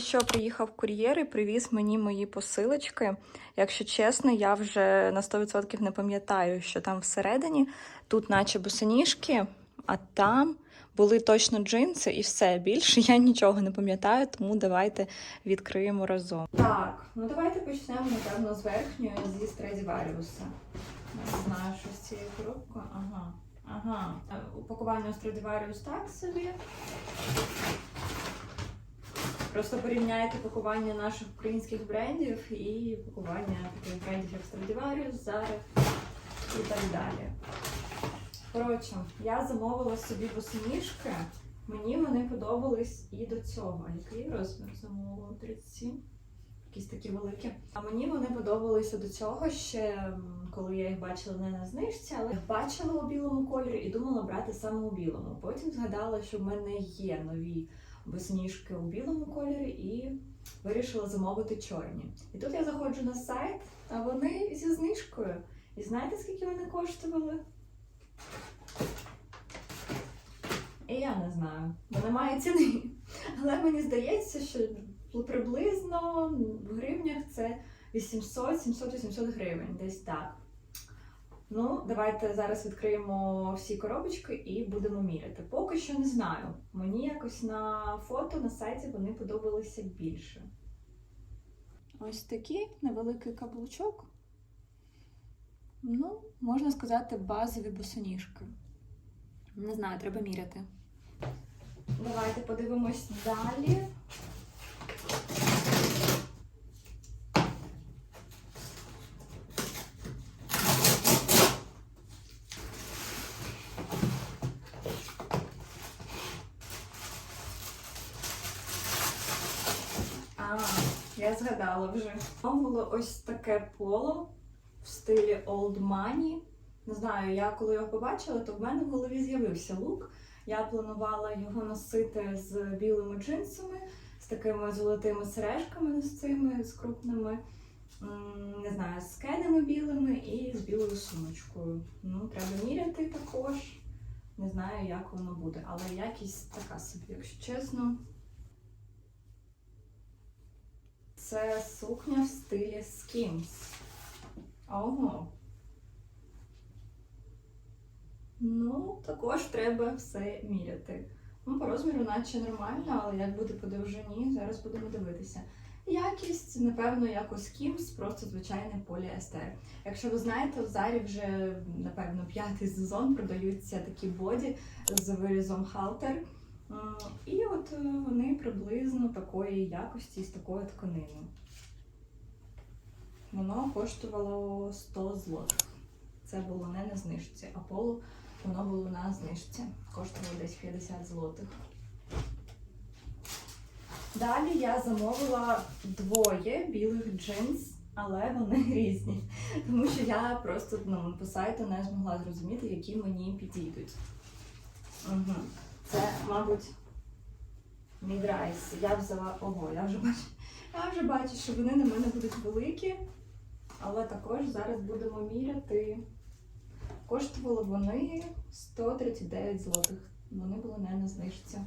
Що приїхав кур'єр і привіз мені мої посилочки. Якщо чесно, я вже на 100% не пам'ятаю, що там всередині. Тут, наче босоніжки, а там були точно джинси і все. Більше я нічого не пам'ятаю, тому давайте відкриємо разом. Так, ну давайте почнемо, напевно, з верхньої зі Страдіваріуса. Не знаю, що з цією коробкою. Ага. Ага. Упакування Страдіваріус так собі. Просто порівняйте пакування наших українських брендів і пакування таких брендів, як Stradivarius, Zara і так далі. Коротше, я замовила собі босоніжки. Мені вони подобались і до цього. Який розмір замовила? 37? Якісь такі великі. А мені вони подобалися до цього ще, коли я їх бачила не на знижці, але бачила у білому кольорі і думала брати саме у білому. Потім згадала, що в мене є нові босоніжки у білому кольорі і вирішила замовити чорні. І тут я заходжу на сайт, а вони зі знижкою. І знаєте, скільки вони коштували? І я не знаю, бо немає ціни. Але мені здається, що приблизно в гривнях це 800, 700, 800 гривень, десь так. Ну, давайте зараз відкриємо всі коробочки і будемо міряти. Поки що не знаю. Мені якось на фото на сайті вони подобалися більше. Ось такий невеликий каблучок. Ну, можна сказати, базові босоніжки. Не знаю, треба міряти. Давайте подивимось далі. А, я згадала вже. Там було ось таке поло в стилі Old Money. Не знаю, я коли його побачила, то в мене в голові з'явився лук. Я планувала його носити з білими джинсами, з такими золотими сережками з цими, з крупними, не знаю, з кедами білими і з білою сумочкою. Ну, треба міряти також. Не знаю, як воно буде, але якість така собі, якщо чесно. Це сукня в стилі Skims. Ого. Ну, також треба все міряти. Ну, по розміру, наче нормально, але як буде по довжині, зараз будемо дивитися. Якість, напевно, як у Skims, просто звичайний поліестер. Якщо ви знаєте, в Зарі вже, напевно, п'ятий сезон продаються такі боді з вирізом халтер. І от е, вони приблизно такої якості з такої тканини. Воно коштувало 100 злотих. Це було не на знижці, а полу воно було на знижці. Коштувало десь 50 злотих. Далі я замовила двоє білих джинс, але вони різні. Тому що я просто ну, по сайту не змогла зрозуміти, які мені підійдуть. Угу. Мабуть, мідрайс. Я взяла. Ого, я вже бачу. Я вже бачу, що вони на мене будуть великі, але також зараз будемо міряти. Коштували вони 139 злотих. Вони були не на знижці.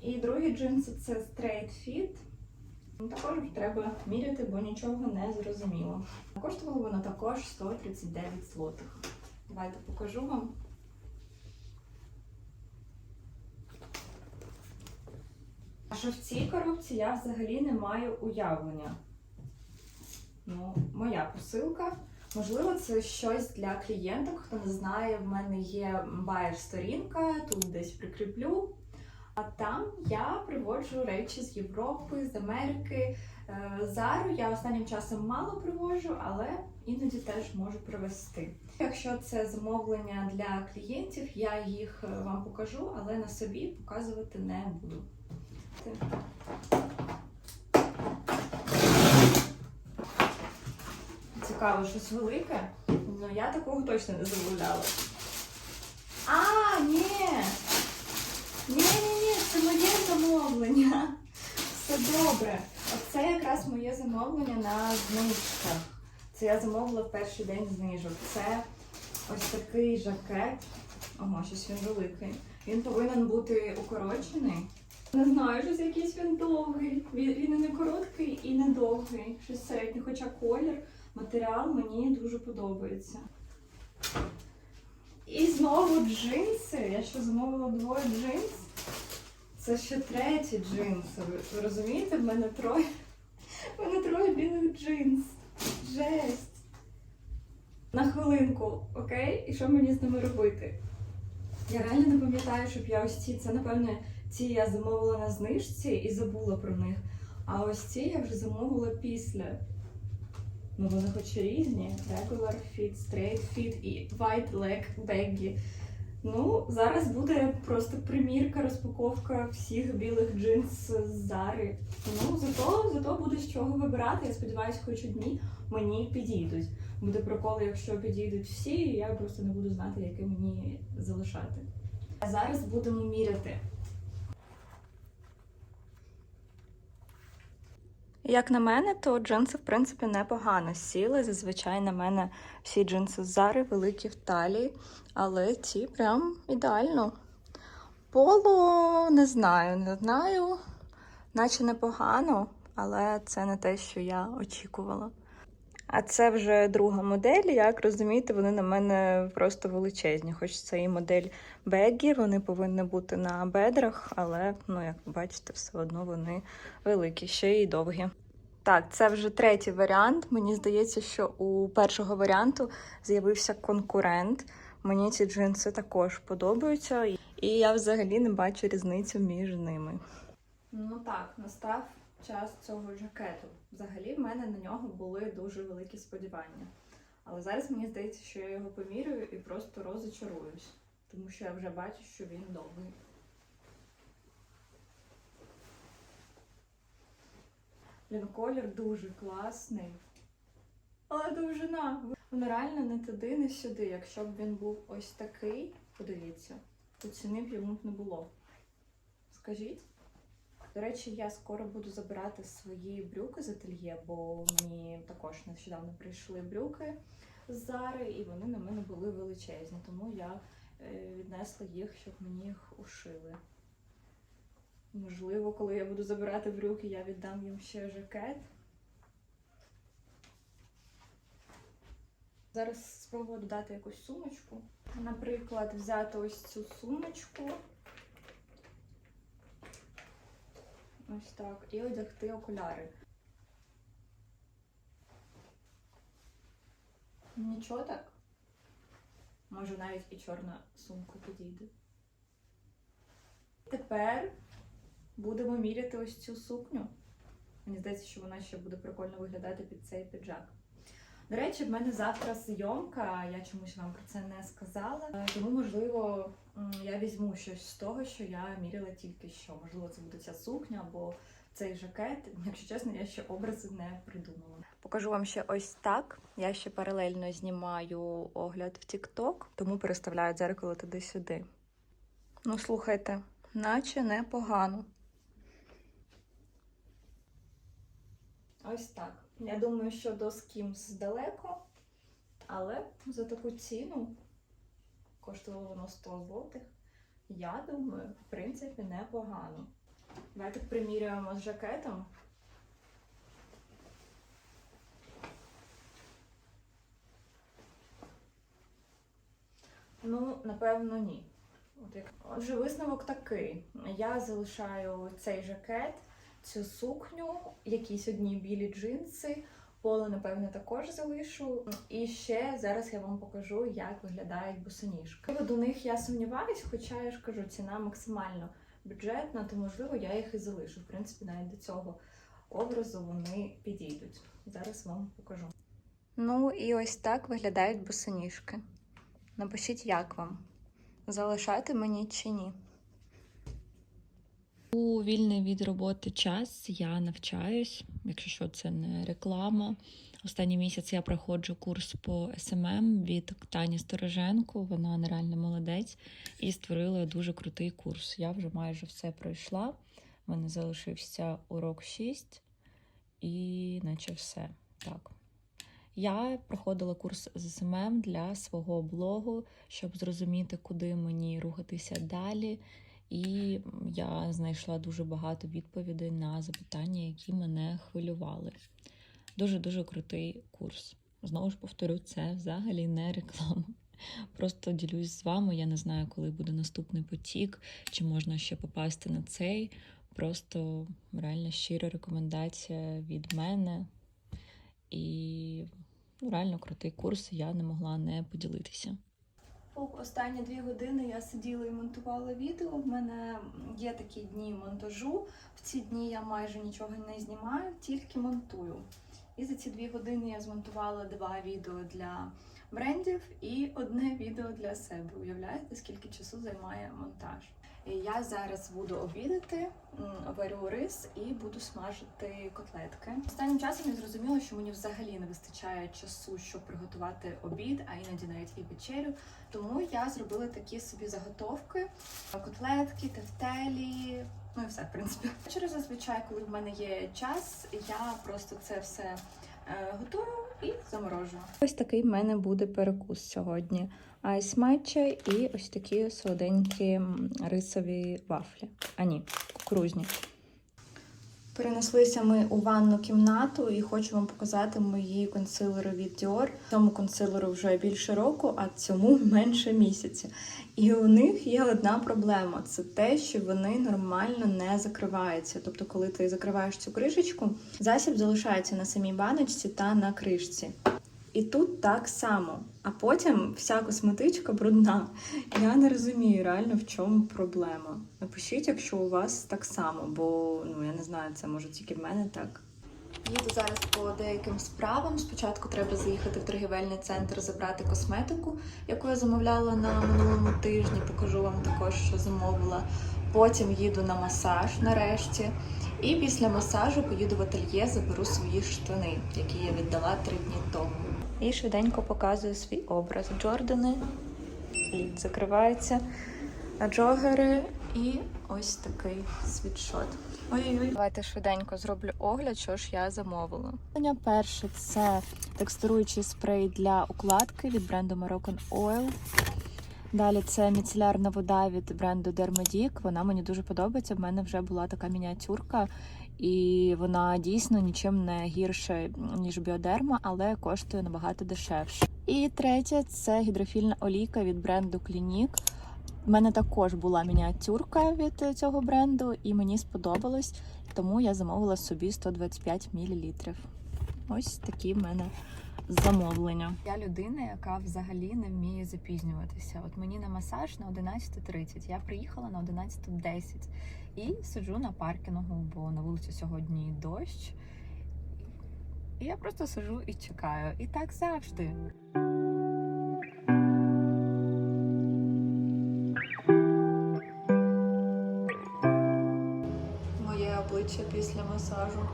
І другі джинси це Straight Fit. Ну, Також треба міряти, бо нічого не зрозуміло. Коштувало воно також 139 злотих. Давайте покажу вам. Що в цій коробці я взагалі не маю уявлення. Ну, моя посилка. Можливо, це щось для клієнток. Хто не знає, в мене є байер-сторінка, тут десь прикріплю. А там я приводжу речі з Європи, з Америки. Е, Зару я останнім часом мало привожу, але іноді теж можу привезти. Якщо це замовлення для клієнтів, я їх е, вам покажу, але на собі показувати не буду. Цікаво, щось велике. Ну я такого точно не замовляла. А, ні! Ні, ні, ні, це моє замовлення. Все добре. Оце якраз моє замовлення на знижках. Це я замовила в перший день знижок. Це ось такий жакет. Ого, щось він великий. Він повинен бути укорочений. Не знаю, щось якийсь він довгий. Він, він не короткий, і не довгий. Щось середнє. Хоча колір, матеріал мені дуже подобається. І знову джинси. Я ще замовила двоє джинс. Це ще треті джинси. Ви розумієте? В мене троє. В мене троє білих джинс. Жесть. На хвилинку, окей? І що мені з ними робити? Я реально не пам'ятаю, щоб я ось ці, це напевне, ці я замовила на знижці і забула про них. А ось ці я вже замовила після. Ну, вони хоч різні. Regular fit, straight fit і white leg baggy. Ну, зараз буде просто примірка, розпаковка всіх білих джинс з Зари. Ну, зато, зато буде з чого вибирати. Я сподіваюся, хоч одні мені підійдуть. Буде прикол, якщо підійдуть всі, я просто не буду знати, яке мені залишати. А зараз будемо міряти. Як на мене, то джинси, в принципі, непогано сіли. Зазвичай на мене всі джинси Зари великі в талії, але ці прям ідеально. Поло не знаю, не знаю, наче непогано, але це не те, що я очікувала. А це вже друга модель. Як розумієте, вони на мене просто величезні. Хоч це і модель бегі, вони повинні бути на бедрах, але, ну, як ви бачите, все одно вони великі, ще й довгі. Так, це вже третій варіант. Мені здається, що у першого варіанту з'явився конкурент. Мені ці джинси також подобаються, і я взагалі не бачу різницю між ними. Ну так, настав час цього жакету. Взагалі, в мене на нього були дуже великі сподівання. Але зараз мені здається, що я його помірюю і просто розочаруюсь, тому що я вже бачу, що він довгий. Він колір дуже класний. Але довжина. Воно реально не туди, не сюди. Якщо б він був ось такий, подивіться, то ціни б йому б не було. Скажіть? До речі, я скоро буду забирати свої брюки з ательє, бо мені також нещодавно прийшли брюки з Зари, і вони на мене були величезні, тому я е, віднесла їх, щоб мені їх ушили. Можливо, коли я буду забирати брюки, я віддам їм ще жакет. Зараз спробую додати якусь сумочку. Наприклад, взяти ось цю сумочку. Ось так. І одягти окуляри. Нічого так. Може навіть і чорна сумка підійде. Тепер будемо міряти ось цю сукню. Мені здається, що вона ще буде прикольно виглядати під цей піджак. До речі, в мене завтра зйомка, я чомусь вам про це не сказала. Е, Тому, можливо, я візьму щось з того, що я міряла тільки що. Можливо, це буде ця сукня або цей жакет. Якщо чесно, я ще образи не придумала. Покажу вам ще ось так. Я ще паралельно знімаю огляд в TikTok, тому переставляю дзеркало туди-сюди. Ну, слухайте, наче непогано. Ось так. Я думаю, що до Skims далеко, але за таку ціну коштувало воно 100 злотих. Я думаю, в принципі, непогано. Давайте примірюємо з жакетом. Ну, напевно, ні. Отже, висновок такий. Я залишаю цей жакет, цю сукню, якісь одні білі джинси. Поле, напевне, також залишу. І ще зараз я вам покажу, як виглядають босоніжки. До них я сумніваюсь, хоча я ж кажу, ціна максимально бюджетна, то можливо я їх і залишу. В принципі, навіть до цього образу вони підійдуть. Зараз вам покажу. Ну і ось так виглядають босоніжки. Напишіть, як вам. Залишати мені чи ні. У вільний від роботи час я навчаюсь, якщо що це не реклама. Останній місяць я проходжу курс по СММ від Тані Стороженко. Вона нереально молодець і створила дуже крутий курс. Я вже майже все пройшла. У мене залишився урок 6 і наче все. Так. Я проходила курс з СММ для свого блогу, щоб зрозуміти, куди мені рухатися далі. І я знайшла дуже багато відповідей на запитання, які мене хвилювали. Дуже дуже крутий курс. Знову ж повторю, це взагалі не реклама. Просто ділюсь з вами. Я не знаю, коли буде наступний потік, чи можна ще попасти на цей. Просто реально щира рекомендація від мене. І ну, реально крутий курс, я не могла не поділитися. Останні дві години я сиділа і монтувала відео. В мене є такі дні монтажу. В ці дні я майже нічого не знімаю, тільки монтую. І за ці дві години я змонтувала два відео для брендів і одне відео для себе. Уявляєте, скільки часу займає монтаж? Я зараз буду обідати, варю рис і буду смажити котлетки. Останнім часом я зрозуміла, що мені взагалі не вистачає часу, щоб приготувати обід, а іноді навіть і вечерю. Тому я зробила такі собі заготовки: котлетки, тефтелі. Ну і все, в принципі. Ввечері зазвичай, коли в мене є час, я просто це все е, готую і заморожую. Ось такий в мене буде перекус сьогодні. Айс матча і ось такі солоденькі рисові вафлі. А ні, кукурузні. Перенеслися ми у ванну кімнату і хочу вам показати мої консилери від Dior. Цьому консилеру вже більше року, а цьому менше місяця. І у них є одна проблема: це те, що вони нормально не закриваються. Тобто, коли ти закриваєш цю кришечку, засіб залишається на самій баночці та на кришці. І тут так само. А потім вся косметичка брудна. Я не розумію реально в чому проблема. Напишіть, якщо у вас так само, бо ну я не знаю, це може тільки в мене так. Їду зараз по деяким справам. Спочатку треба заїхати в торгівельний центр, забрати косметику, яку я замовляла на минулому тижні. Покажу вам також, що замовила. Потім їду на масаж нарешті. І після масажу поїду в ательє, заберу свої штани, які я віддала три дні тому. І швиденько показую свій образ. Джордани, лід закривається, джогери і ось такий світшот. Ой-ой-ой. Давайте швиденько зроблю огляд, що ж я замовила. Перше це текстуруючий спрей для укладки від бренду Moroccan Oil. Далі це міцелярна вода від бренду Dermadic. Вона мені дуже подобається. В мене вже була така мініатюрка, і вона дійсно нічим не гірше, ніж біодерма, але коштує набагато дешевше. І третє це гідрофільна олійка від бренду Clinique. У мене також була мініатюрка від цього бренду, і мені сподобалось, тому я замовила собі 125 мл. Ось такі в мене замовлення. Я людина, яка взагалі не вміє запізнюватися. От мені на масаж на 11.30. Я приїхала на 11.10 і сиджу на паркінгу, бо на вулиці сьогодні дощ. І я просто сиджу і чекаю. І так завжди. Моє обличчя після масажу.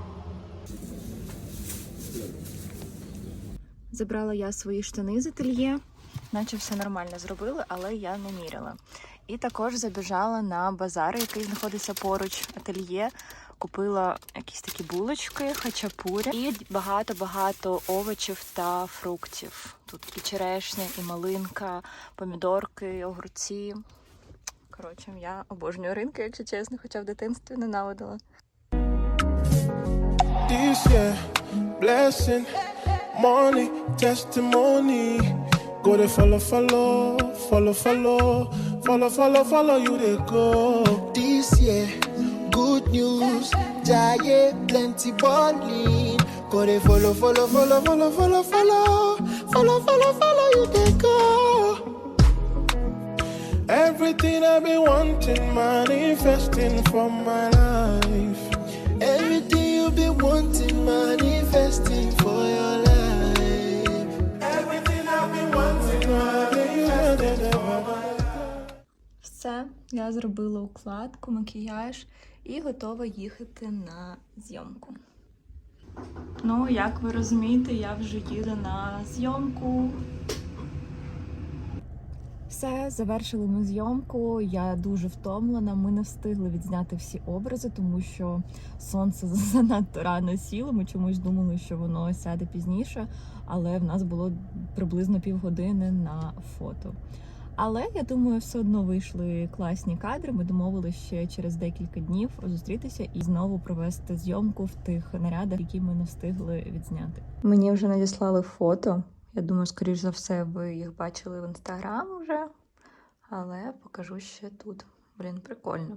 Забрала я свої штани з ательє, наче все нормально зробили, але я не міряла. І також забіжала на базар, який знаходиться поруч ательє. Купила якісь такі булочки, хачапурі і багато-багато овочів та фруктів. Тут і черешня, і малинка, помідорки, огурці. Коротше, я обожнюю ринки, якщо чесно, хоча в дитинстві ненавидила. Money, testimony. Go to follow, follow, follow, follow, follow, follow, follow you they go. This year, good news, Jaye, plenty balling. Go they follow, follow, follow, follow, follow, follow, follow, follow, follow you they go. Everything I've been wanting, manifesting for my life. Everything you've been wanting, manifesting for your life. Все, я зробила укладку, макіяж і готова їхати на зйомку. Ну, як ви розумієте, я вже їду на зйомку. Все, завершили ми зйомку. Я дуже втомлена. Ми не встигли відзняти всі образи, тому що сонце занадто рано сіло. Ми чомусь думали, що воно сяде пізніше, але в нас було приблизно півгодини на фото. Але я думаю, все одно вийшли класні кадри. Ми домовилися ще через декілька днів зустрітися і знову провести зйомку в тих нарядах, які ми не встигли відзняти. Мені вже надіслали фото. Я думаю, скоріш за все, ви їх бачили в інстаграм вже. Але покажу ще тут. Блін, прикольно.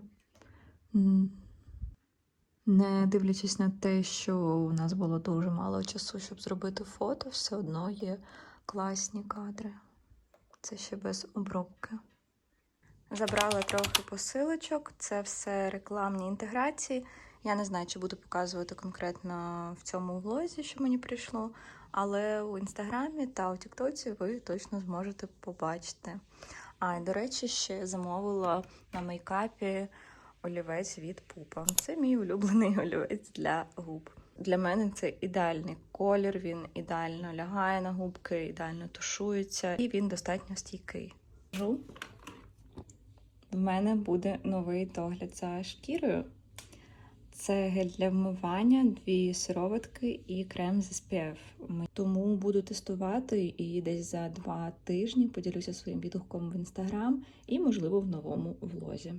Не дивлячись на те, що у нас було дуже мало часу, щоб зробити фото, все одно є класні кадри. Це ще без обробки. Забрала трохи посилочок, це все рекламні інтеграції. Я не знаю, чи буду показувати конкретно в цьому влозі, що мені прийшло, але у інстаграмі та у Тіктоці ви точно зможете побачити. А, і, до речі, ще замовила на мейкапі олівець від пупа. Це мій улюблений олівець для губ. Для мене це ідеальний колір, він ідеально лягає на губки, ідеально тушується, і він достатньо стійкий. В мене буде новий догляд за шкірою. Це гель для вмивання, дві сироватки і крем з SPF. Тому буду тестувати і десь за два тижні поділюся своїм відгуком в інстаграм і, можливо, в новому влозі.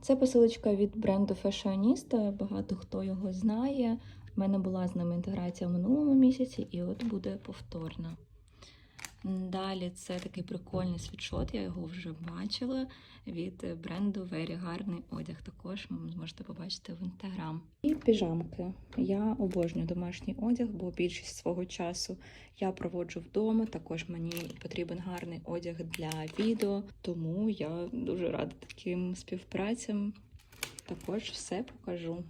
Це посилочка від бренду Fashionista. Багато хто його знає. У мене була з ними інтеграція в минулому місяці, і от буде повторна. Далі це такий прикольний світшот, я його вже бачила від бренду Very гарний одяг. Також ви зможете побачити в інстаграм. І піжамки. Я обожнюю домашній одяг, бо більшість свого часу я проводжу вдома. Також мені потрібен гарний одяг для відео, тому я дуже рада таким співпрацям. Також все покажу.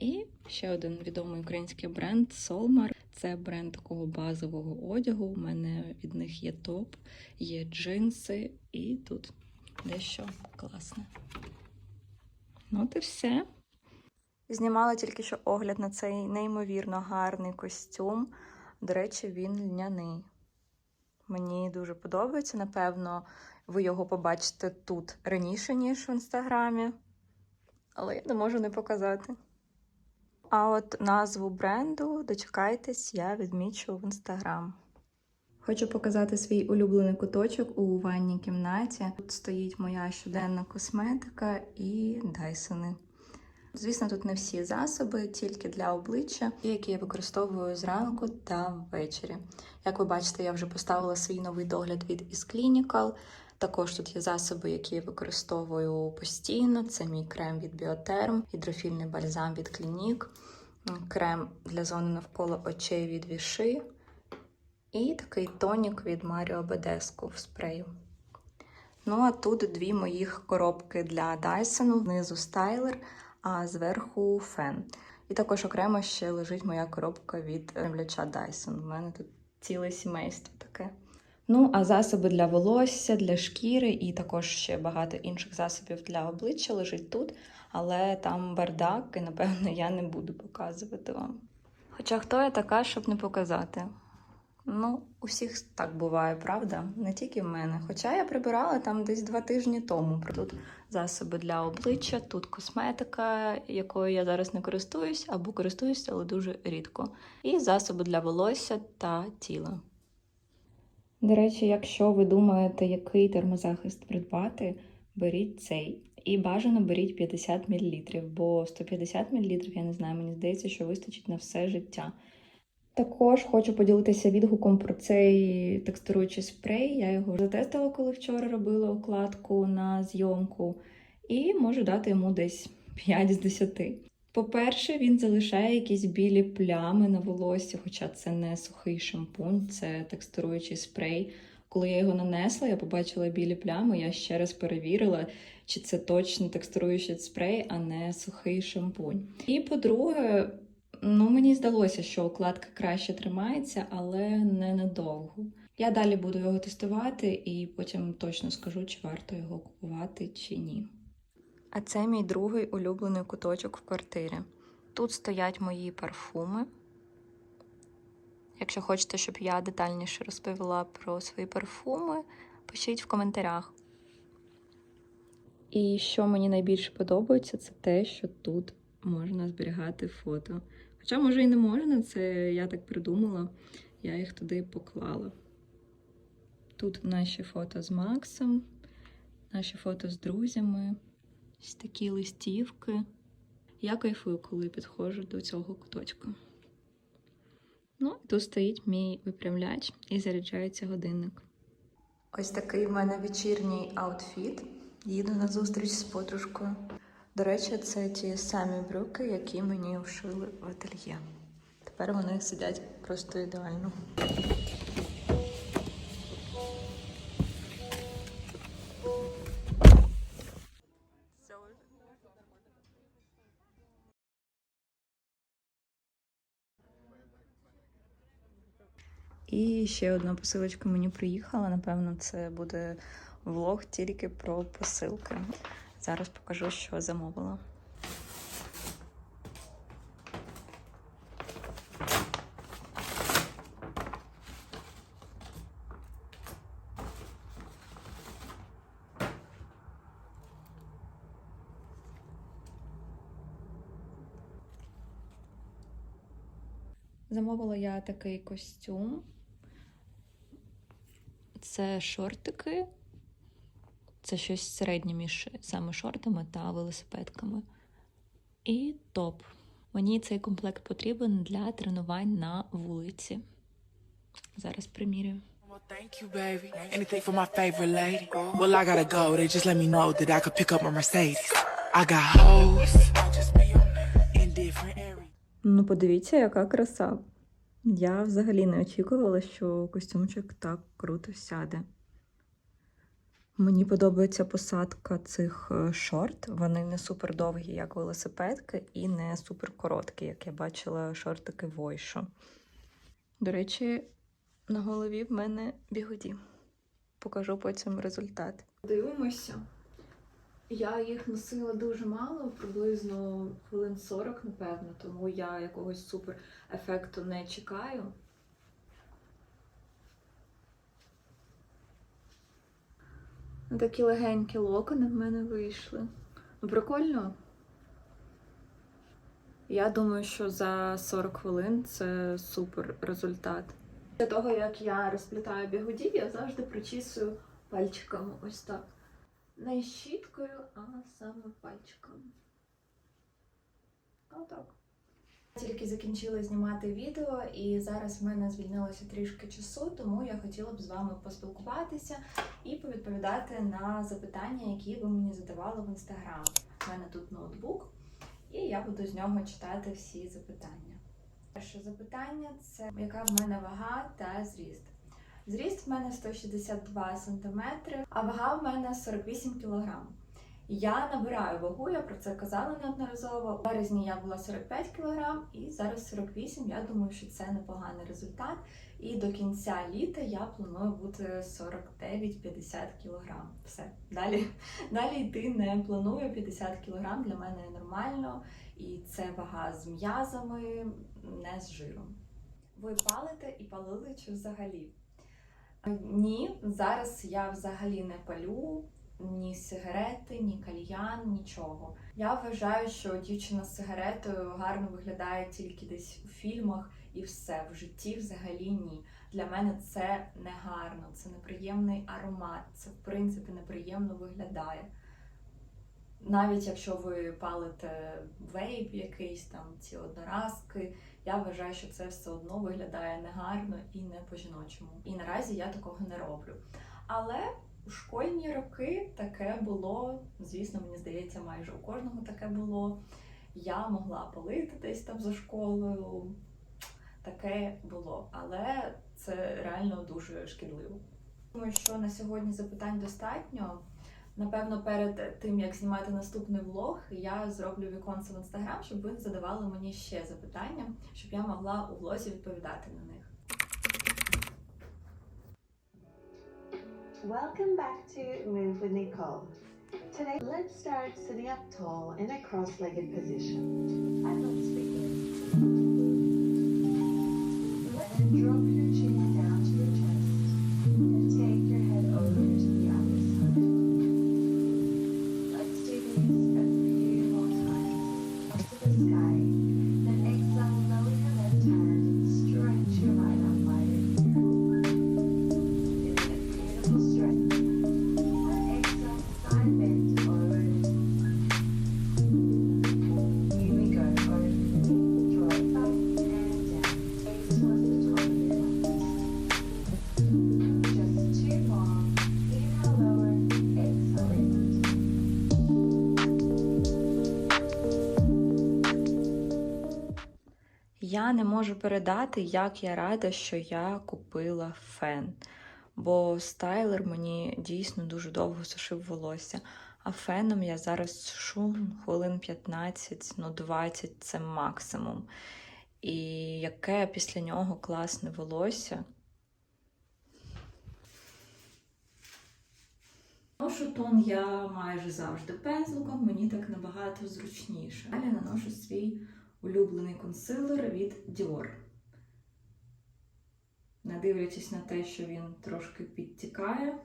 І ще один відомий український бренд Solmar. Це бренд такого базового одягу. У мене від них є топ, є джинси, і тут дещо класне. Ну, от і все. Знімала тільки що огляд на цей неймовірно гарний костюм. До речі, він льняний. Мені дуже подобається. Напевно, ви його побачите тут раніше, ніж в інстаграмі. Але я не можу не показати. А от назву бренду дочекайтесь, я відмічу в інстаграм. Хочу показати свій улюблений куточок у ванній кімнаті. Тут стоїть моя щоденна косметика і дайсони. Звісно, тут не всі засоби, тільки для обличчя, які я використовую зранку та ввечері. Як ви бачите, я вже поставила свій новий догляд від Is Clinical. Також тут є засоби, які я використовую постійно. Це мій крем від Bioterm, гідрофільний бальзам від Clinique, крем для зони навколо очей від Віши і такий тонік від Mario Badescu в спрею. Ну а тут дві моїх коробки для Dyson, знизу стайлер, а зверху фен. І також окремо ще лежить моя коробка від м'яча Dyson. У мене тут ціле сімейство таке. Ну, а засоби для волосся, для шкіри і також ще багато інших засобів для обличчя лежить тут, але там бардак, і напевно я не буду показувати вам. Хоча хто я така, щоб не показати? Ну, у всіх так буває, правда? Не тільки в мене. Хоча я прибирала там десь два тижні тому. Тут засоби для обличчя, тут косметика, якою я зараз не користуюсь, або користуюсь, але дуже рідко. І засоби для волосся та тіла. До речі, якщо ви думаєте, який термозахист придбати, беріть цей. І бажано беріть 50 мл, бо 150 мл, я не знаю, мені здається, що вистачить на все життя. Також хочу поділитися відгуком про цей текстуруючий спрей. Я його затестила, коли вчора робила укладку на зйомку, і можу дати йому десь 5 з 10. По-перше, він залишає якісь білі плями на волосі, хоча це не сухий шампунь, це текстуруючий спрей. Коли я його нанесла, я побачила білі плями, я ще раз перевірила, чи це точно текстуруючий спрей, а не сухий шампунь. І по-друге, ну мені здалося, що укладка краще тримається, але не надовго. Я далі буду його тестувати і потім точно скажу, чи варто його купувати чи ні. А це мій другий улюблений куточок в квартирі. Тут стоять мої парфуми. Якщо хочете, щоб я детальніше розповіла про свої парфуми, пишіть в коментарях. І що мені найбільше подобається, це те, що тут можна зберігати фото. Хоча, може, і не можна, це я так придумала, я їх туди поклала. Тут наші фото з Максом. наші фото з друзями, ось такі листівки. Я кайфую, коли підходжу до цього куточка. Ну, і тут стоїть мій випрямляч і заряджається годинник. Ось такий в мене вечірній аутфіт. Їду на зустріч з подружкою. До речі, це ті самі брюки, які мені вшили в ательє. Тепер вони сидять просто ідеально. І ще одна посилочка мені приїхала. Напевно, це буде влог тільки про посилки. Зараз покажу, що замовила. Замовила я такий костюм. Це шортики. Це щось середнє між саме шортами та велосипедками. І топ. Мені цей комплект потрібен для тренувань на вулиці. Зараз примірюю. Thank you, baby. Anything for my favorite lady. Well, I gotta go. They just let me know that I could pick up my Mercedes. I got hoes in different areas. Ну, подивіться, яка краса. Я взагалі не очікувала, що костюмчик так круто сяде. Мені подобається посадка цих е, шорт. Вони не супер довгі, як велосипедки, і не супер короткі, як я бачила шортики Войшо. До речі, на голові в мене бігуді. Покажу потім результат. Дивимося. Я їх носила дуже мало, приблизно хвилин 40, напевно, тому я якогось супер ефекту не чекаю. Такі легенькі локони в мене вийшли. Ну, прикольно. Я думаю, що за 40 хвилин це супер результат. Для того, як я розплітаю бігуді, я завжди причісую пальчиками ось так. Не щіткою, а саме пальчиком. Отак. Тільки закінчила знімати відео, і зараз в мене звільнилося трішки часу, тому я хотіла б з вами поспілкуватися і повідповідати на запитання, які ви мені задавали в інстаграм. У мене тут ноутбук, і я буду з нього читати всі запитання. Перше запитання це яка в мене вага та зріст. Зріст в мене 162 см, а вага в мене 48 кг. Я набираю вагу, я про це казала неодноразово. У березні я була 45 кг і зараз 48 Я думаю, що це непоганий результат. І до кінця літа я планую бути 49-50 кг. Все. Далі, далі йти не планую. 50 кг для мене нормально. І це вага з м'язами, не з жиром. Ви палите і палили чи взагалі? Ні, зараз я взагалі не палю ні сигарети, ні кальян, нічого. Я вважаю, що дівчина з сигаретою гарно виглядає тільки десь у фільмах і все. В житті взагалі ні. Для мене це не гарно, це неприємний аромат, це в принципі неприємно виглядає. Навіть якщо ви палите вейп якийсь там ці одноразки, я вважаю, що це все одно виглядає негарно і не по-жіночому. І наразі я такого не роблю. Але у школьні роки таке було, звісно, мені здається, майже у кожного таке було. Я могла палити десь там за школою. Таке було, але це реально дуже шкідливо. Думаю, що на сьогодні запитань достатньо. Напевно, перед тим як знімати наступний влог, я зроблю віконце в інстаграм, щоб ви задавали мені ще запитання, щоб я могла у влозі відповідати на них. Welcome back to Move with Nicole. Today, let's start sitting up tall in a cross-legged position. I don't speak. And drop можу передати, як я рада, що я купила фен. Бо стайлер мені дійсно дуже довго сушив волосся. А феном я зараз сушу хвилин 15, ну 20 це максимум. І яке після нього класне волосся. Ношу тон я майже завжди пензликом, мені так набагато зручніше. Далі наношу свій улюблений консилер від Dior. Не дивлячись на те, що він трошки підтікає,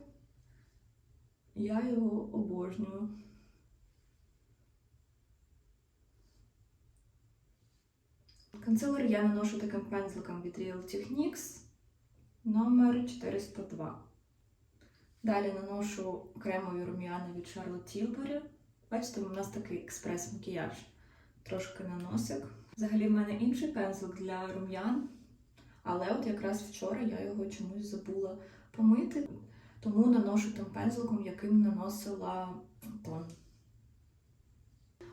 я його обожнюю. Консилер я наношу таким пензликом від Real Techniques номер 402. Далі наношу кремові рум'яна від Charlotte Tilbury. Бачите, у нас такий експрес-макіяж. Трошки на носик. Взагалі в мене інший пензлик для рум'ян, але от якраз вчора я його чомусь забула помити, тому наношу тим пензликом, яким наносила тон.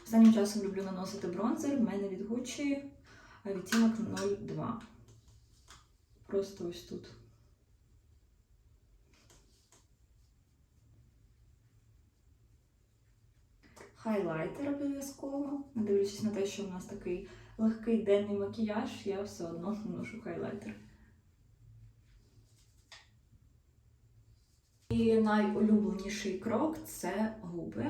Останнім часом люблю наносити бронзер. В мене від Gucci відтінок 02. Просто ось тут. Хайлайтер обов'язково. Не дивлячись на те, що в нас такий легкий денний макіяж, я все одно наношу хайлайтер. І найулюбленіший крок це губи.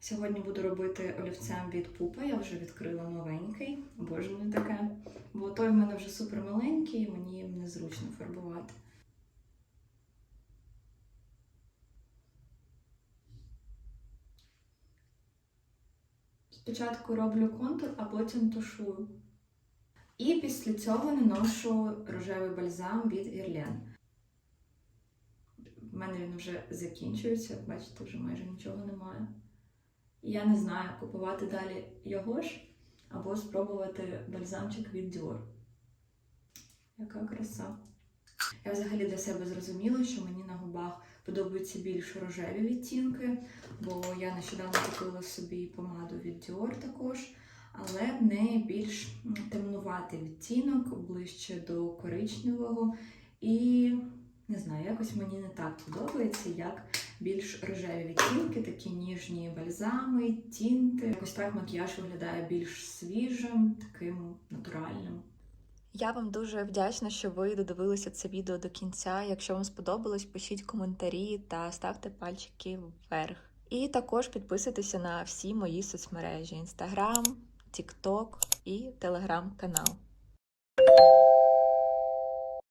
Сьогодні буду робити олівцем від пупа. Я вже відкрила новенький, обожнюю таке. Бо той в мене вже супер маленький, і мені незручно фарбувати. Спочатку роблю контур, а потім тушую. І після цього наношу рожевий бальзам від Guerlain. В мене він вже закінчується, бачите, вже майже нічого немає. Я не знаю, купувати далі його ж або спробувати бальзамчик від Dior. Яка краса. Я взагалі для себе зрозуміла, що мені на губах подобаються більш рожеві відтінки, бо я нещодавно купила собі помаду від Dior також, але в неї більш темнуватий відтінок, ближче до коричневого. І не знаю, якось мені не так подобається, як більш рожеві відтінки, такі ніжні бальзами, тінти. Якось так макіяж виглядає більш свіжим, таким натуральним. Я вам дуже вдячна, що ви додивилися це відео до кінця. Якщо вам сподобалось, пишіть коментарі та ставте пальчики вверх. І також підписуйтеся на всі мої соцмережі: Instagram, TikTok і Telegram канал.